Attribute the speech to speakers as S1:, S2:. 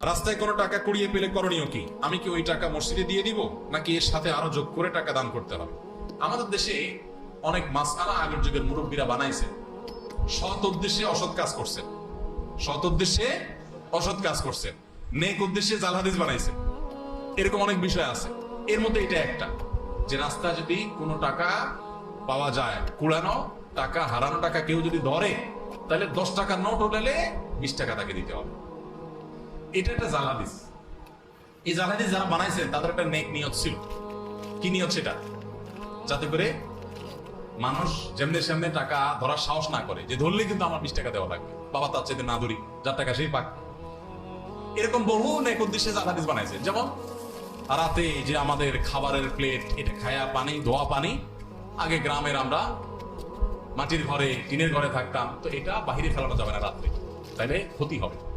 S1: রাস্তায় কোনো টাকা কুড়িয়ে পেলে করণীয় কি? আমি কি ওই টাকা মসজিদে দিয়ে দিব? নাকি এর সাথে আরও যোগ করে টাকা দান করতে হবে? আমাদের দেশে অনেক মাসালা আগের যুগের মুরব্বীরা বানাইছে। সৎ উদ্দেশ্যে অসৎ কাজ করছেন সৎ উদ্দেশ্যে অসৎ কাজ করছেন নেক উদ্দেশ্যে জাল হাদিস বানাইছে। এরকম অনেক বিষয় আছে। এর মধ্যে এটা একটা। যে রাস্তায় যদি কোনো টাকা পাওয়া যায়, কুড়ানো, টাকা হারানো টাকা কেউ যদি ধরে, তাহলে দশ টাকা নোট হলে বিশ টাকা তাকে দিতে হবে। এটা একটা জালাদিস এই জালাদিস যারা বানাইছেন তাদের একটা নেক নিয়ত ছিল। কি নিয়ত সেটা? যাতে করে মানুষ যেমনি সেমনি টাকা ধরার সাহস না করে, যে ধরলে কিন্তু আমার বিশ টাকা দেওয়া লাগবে। বাবা তার চাইতে না ধরি যার টাকা সেই পাক। এরকম বহু নেক উদ্দেশ্যে জালাদিস বানাইছে। যেমন রাতে যে আমাদের খাবারের প্লেট এটা খায়া পানি, ধোয়া পানি, আগে গ্রামের আমরা মাটির ঘরে, টিনের ঘরে থাকতাম। তো এটা বাহিরে ফেলানো যাবে না রাত্রে। তাইলে ক্ষতি হবে।